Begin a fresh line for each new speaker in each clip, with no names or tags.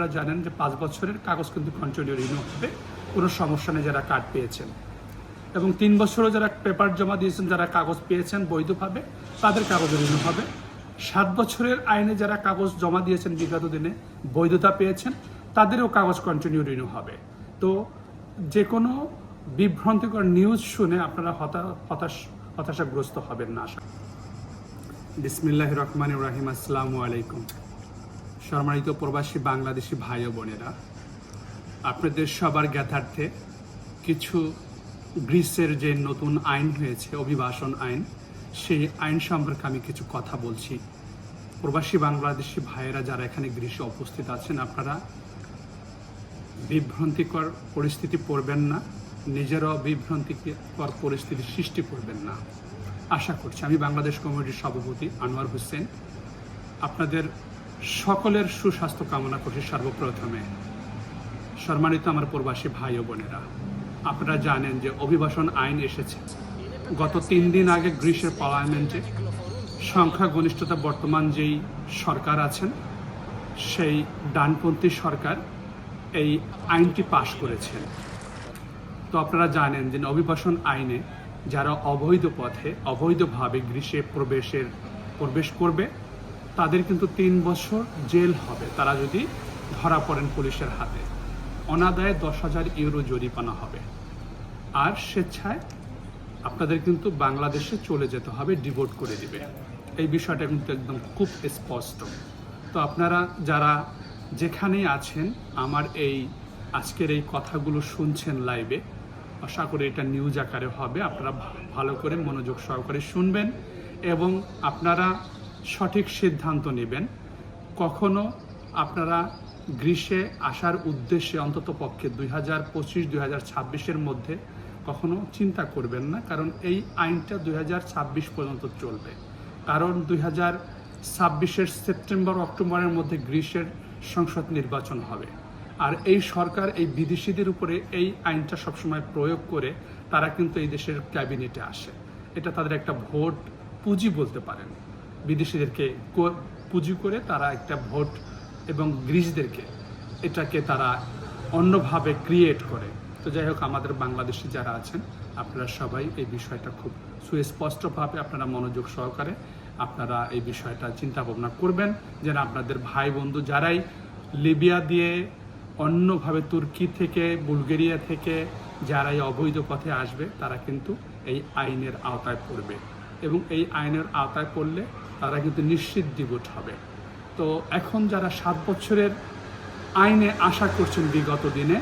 আপনারা জানেন যে পাঁচ বছরের কাগজ কিন্তু কন্টিনিউ রিনিউ হবে। কোনো সমস্যা নেই, যারা কার্ড পেয়েছেন। এবং তিন বছরও যারা পেপার জমা দিয়েছেন, যারা কাগজ পেয়েছেন, বৈধভাবে তাদের কাগজ রিনিউ হবে। সাত বছরের আইনে যারা কাগজ জমা দিয়েছেন, বিগত দিনে বৈধতা পেয়েছেন, তাদেরও কাগজ কন্টিনিউ রিনিউ হবে। তো যে কোনো বিভ্রান্তিকর নিউজ শুনে আপনারা হতা, হতাশ, হতাশাগ্রস্ত হবেন না, আশা বিসমিল্লাহ রহমান রাহিম। আসসালামু আলাইকুম। সম্মানিত প্রবাসী বাংলাদেশি ভাই ও বোনেরা, আপনাদের সবার জ্ঞাতার্থে কিছু গ্রিসের যে নতুন আইন হয়েছে, অভিবাসন আইন, সেই আইন সম্পর্কে আমি কিছু কথা বলছি। প্রবাসী বাংলাদেশি ভাইয়েরা যারা এখানে গ্রীষ্মে উপস্থিত আছেন, আপনারা বিভ্রান্তিকর পরিস্থিতি পড়বেন না, নিজেরাও বিভ্রান্তিকর পরিস্থিতি সৃষ্টি করবেন না। আশা করছি আমি বাংলাদেশ কমিটির সভাপতি আনোয়ার হোসেন, আপনাদের সকলের সুস্বাস্থ্য কামনা করছি সর্বপ্রথমে। সম্মানিত আমার প্রবাসী ভাই ও বোনেরা, আপনারা জানেন যে অভিবাসন আইন এসেছে। গত তিন দিন আগে গ্রীষ্মের পার্লামেন্টে সংখ্যাগরিষ্ঠতা বর্তমান যেই সরকার আছেন, সেই ডানপন্থী সরকার এই আইনটি পাশ করেছেন। তো আপনারা জানেন যে অভিবাসন আইনে যারা অবৈধ পথে, অবৈধভাবে গ্রীষ্মে প্রবেশের, প্রবেশ করবে তাদের কিন্তু তিন বছর জেল হবে, তারা যদি ধরা পড়েন পুলিশের হাতে। অনাদায়ে দশ হাজার ইউরো জরিমানা হবে। আর স্বেচ্ছায় আপনাদের কিন্তু বাংলাদেশে চলে যেতে হবে ডিভোট করে দিবে। এই বিষয়টা কিন্তু একদম খুব স্পষ্ট। তো আপনারা যারা যেখানেই আছেন, আমার এই আজকের এই কথাগুলো শুনছেন লাইভে, আশা করি এটা নিউজ আকারে হবে। আপনারা ভালো করে মনোযোগ সহকারে শুনবেন এবং আপনারা সঠিক সিদ্ধান্ত নেবেন। কখনো আপনারা গ্রীষ্মে আসার উদ্দেশ্যে অন্তত পক্ষে দুই হাজার পঁচিশ, দুই হাজার ছাব্বিশের মধ্যে কখনো চিন্তা করবেন না, কারণ এই আইনটা দুই হাজার ছাব্বিশ পর্যন্ত চলবে। কারণ দুই হাজার ছাব্বিশের সেপ্টেম্বর, অক্টোবরের মধ্যে গ্রীষ্মের সংসদ নির্বাচন হবে। আর এই সরকার, এই বিদেশিদের উপরে এই আইনটা সবসময় প্রয়োগ করে তারা কিন্তু এই দেশের ক্যাবিনেটে আসে। এটা তাদের একটা ভোট পুঁজি বলতে পারেন। বিদেশিদেরকে পুঁজি করে তারা একটা ভোট এবং গ্রিসদেরকে এটাকে তারা অন্যভাবে ক্রিয়েট করে। তো যাই হোক, আমাদের বাংলাদেশি যারা আছেন, আপনারা সবাই এই বিষয়টা খুব সুস্পষ্টভাবে আপনারা মনোযোগ সহকারে আপনারা এই বিষয়টা চিন্তা ভাবনা করবেন। যেন আপনাদের ভাই বন্ধু যারাই লিবিয়া দিয়ে অন্যভাবে তুর্কি থেকে, বুলগেরিয়া থেকে যারা এই অবৈধ পথে আসবে, তারা কিন্তু এই আইনের আওতায় পড়বে। এবং এই আইনের আওতায় পড়লে তারা কিন্তু নিশ্চিত ডিভোট হবে। তো এখন যারা সাত বছরের আইনে আশা করছেন বিগত দিনে,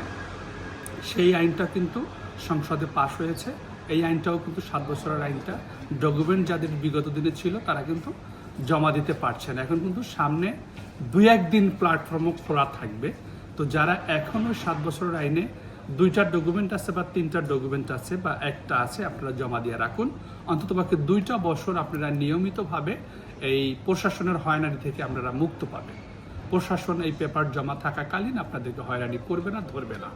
সেই আইনটা কিন্তু সংসদে পাশ হয়েছে। এই আইনটাও কিন্তু সাত বছরের আইনটা। ডকুমেন্ট যাদের বিগত দিনে ছিল, তারা কিন্তু জমা দিতে পারছে না। এখন কিন্তু সামনে দুই একদিন প্ল্যাটফর্মও খোলা থাকবে। তো যারা এখনও সাত বছরের আইনে দুইটা ডকুমেন্ট আছে বা তিনটা ডকুমেন্ট আছে বা একটা আছে, আপনারা জমা দিয়ে রাখুন। অন্তত পক্ষে দুইটা বছর আপনারা নিয়মিতভাবে এই প্রশাসনের হয়রানি থেকে আপনারা মুক্ত পাবেন। প্রশাসন এই পেপার জমা থাকাকালীন আপনাদেরকে হয়রানি করবে না, ধরবে না।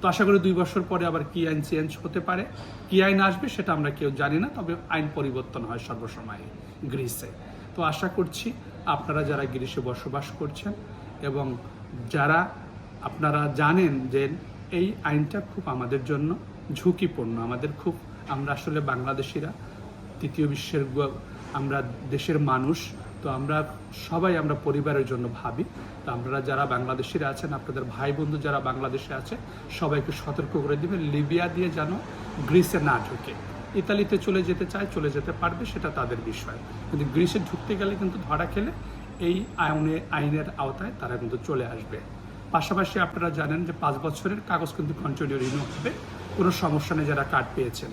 তো আশা করি দুই বছর পরে আবার কি আইন চেঞ্জ হতে পারে, কি আইন আসবে সেটা আমরা কেউ জানি না, তবে আইন পরিবর্তন হয় সর্বসময়ে গ্রিসে তো আশা করছি আপনারা যারা গ্রিসে বসবাস করছেন এবং যারা আপনারা জানেন যে এই আইনটা খুব আমাদের জন্য ঝুঁকিপূর্ণ। আমাদের খুব, আমরা আসলে বাংলাদেশিরা, তৃতীয় বিশ্বের আমরা দেশের মানুষ, তো আমরা সবাই আমরা পরিবারের জন্য ভাবি। তো আমরা যারা বাংলাদেশিরা আছেন, আপনাদের ভাই বন্ধু যারা বাংলাদেশে আছে, সবাইকে সতর্ক করে দিবেন, লিবিয়া দিয়ে যেন গ্রিসে না ঢুকে। ইতালিতে চলে যেতে চায়, চলে যেতে পারবে, সেটা তাদের বিষয়। কিন্তু গ্রিসে ঢুকতে গেলে কিন্তু ধরা খেলে এই আইনে আইনের আওতায় তারা কিন্তু চলে আসবে। পাশাপাশি আপনারা জানেন যে পাঁচ বছরের কাগজ কিন্তু কন্টিনিউ রিনিউ হবে। কোনো সমস্যা নেই, যারা কার্ড পেয়েছেন।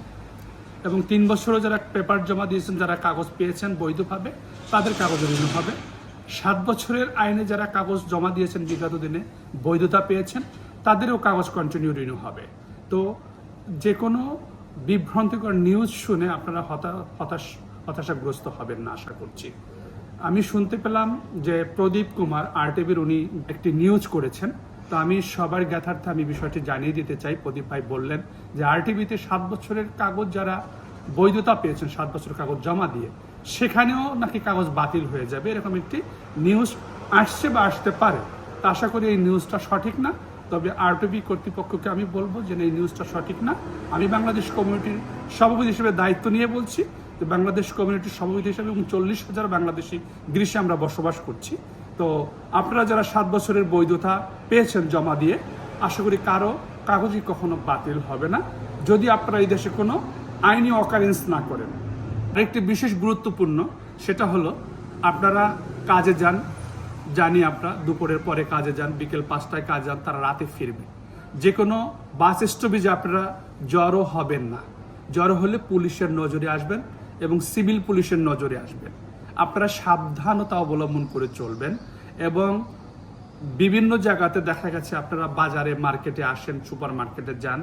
এবং তিন বছরও যারা পেপার জমা দিয়েছেন, যারা কাগজ পেয়েছেন, বৈধভাবে তাদের কাগজ রিনিউ হবে। সাত বছরের আইনে যারা কাগজ জমা দিয়েছেন বিগত দিনে, বৈধতা পেয়েছেন, তাদেরও কাগজ কন্টিনিউ রিনিউ হবে। তো যে কোনো বিভ্রান্তিকর নিউজ শুনে আপনারা হতা হতাশ, হতাশাগ্রস্ত হবেন না, আশা করছি। আমি শুনতে পেলাম যে প্রদীপ কুমার আরটিভির উনি একটি নিউজ করেছেন। তো আমি সবার জ্ঞাতার্থে আমি বিষয়টি জানিয়ে দিতে চাই। প্রদীপ ভাই বললেন যে আরটিভিতে সাত বছরের কাগজ যারা বৈধতা পেয়েছেন, সাত বছরের কাগজ জমা দিয়ে, সেখানেও নাকি কাগজ বাতিল হয়ে যাবে এরকম একটি নিউজ আসছে বা আসতে পারে। তা আশা করি এই নিউজটা সঠিক না। তবে আরটিভি কর্তৃপক্ষকে আমি বলব যে এই নিউজটা সঠিক না। আমি বাংলাদেশ কমিউনিটির সভাপতি হিসেবে দায়িত্ব নিয়ে বলছি। যে বাংলাদেশ কমিউনিটির সভাপতি হিসেবে এবং চল্লিশ হাজার বাংলাদেশি গ্রীষ্মে আমরা বসবাস করছি। তো আপনারা যারা সাত বছরের বৈধতা পেয়েছেন জমা দিয়ে, আশা করি কারও কাগজই কখনো বাতিল হবে না। যদি আপনারা এই দেশে কোনো আইনি অকারেন্স না করেন, আরেকটি বিশেষ গুরুত্বপূর্ণ সেটা হলো আপনারা কাজে যান, জানি আপনারা দুপুরের পরে কাজে যান, বিকেল পাঁচটায় কাজে যান, তারা রাতে ফিরবে। যে কোনো বাস স্টপেজে আপনারা জড়ো হবেন না। জড়ো হলে পুলিশের নজরে আসবেন এবং সিভিল পুলিশের নজরে আসবেন আপনারা সাবধানতা অবলম্বন করে চলবেন এবং বিভিন্ন জায়গাতে দেখা গেছে আপনারা বাজারে, মার্কেটে আসেন সুপার মার্কেটে যান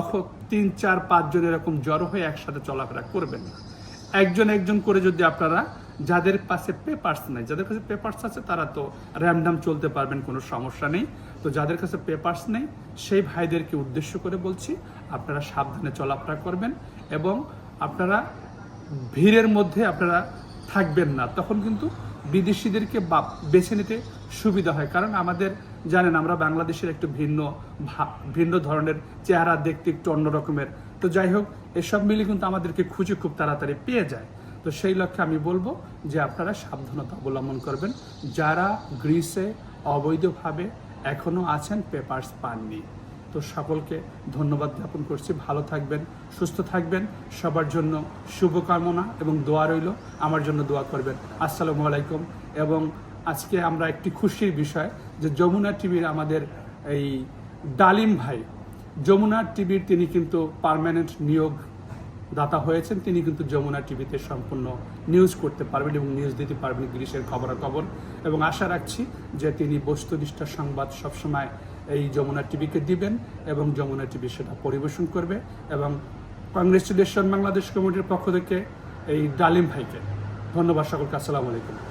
অখন তিন, চার পাঁচজন এরকম জড়ো হয়ে একসাথে চলাফেরা করবেন না। একজন একজন করে যদি আপনারা, যাদের পাশে পেপার্স নাই, যাদের কাছে পেপার্স আছে তারা তো র্যান্ডাম চলতে পারবেন, কোনো সমস্যা নেই। তো যাদের কাছে পেপার্স নেই, সেই ভাইদেরকে উদ্দেশ্য করে বলছি, আপনারা সাবধানে চলাফেরা করবেন এবং আপনারা ভিড়ের মধ্যে আপনারা থাকবেন না। তখন কিন্তু বিদেশিদেরকে বেছে নিতে সুবিধা হয়। কারণ আমাদের, জানেন, আমরা বাংলাদেশের একটু ভিন্ন ভিন্ন ধরনের চেহারা দেখতে একটু অন্য রকমের। তো যাই হোক, এসব মিলে কিন্তু আমাদেরকে খুঁজে খুব তাড়াতাড়ি পেয়ে যায়। তো সেই লক্ষ্যে আমি বলব যে আপনারা সাবধানতা অবলম্বন করবেন। যারা গ্রিসে অবৈধভাবে এখনও আছেন, পেপার্স পাননি। তো সকলকে ধন্যবাদ জ্ঞাপন করছি। ভালো থাকবেন, সুস্থ থাকবেন। সবার জন্য শুভকামনা এবং দোয়া রইল। আমার জন্য দোয়া করবেন। আসসালামু আলাইকুম এবং আজকে আমরা একটি খুশির বিষয় যে যমুনা টিভির আমাদের এই ডালিম ভাই, যমুনা টিভির তিনি কিন্তু পার্মানেন্ট নিয়োগ দাতা হয়েছেন। তিনি কিন্তু যমুনা টিভিতে সম্পূর্ণ নিউজ করতে পারবেন এবং নিউজ দিতে পারবেন গ্রীষের খবরাখবর। এবং আশা রাখছি যে তিনি বস্তুনিষ্ঠ সংবাদ সবসময় এই যমুনা টিভিকে দিবেন এবং যমুনা টিভি সেটা পরিবেশন করবে এবং কংগ্রেচুলেশন বাংলাদেশ কমিটির পক্ষ থেকে এই ডালিম ভাইকে ধন্যবাদ সকলকে, আসসালামু আলাইকুম।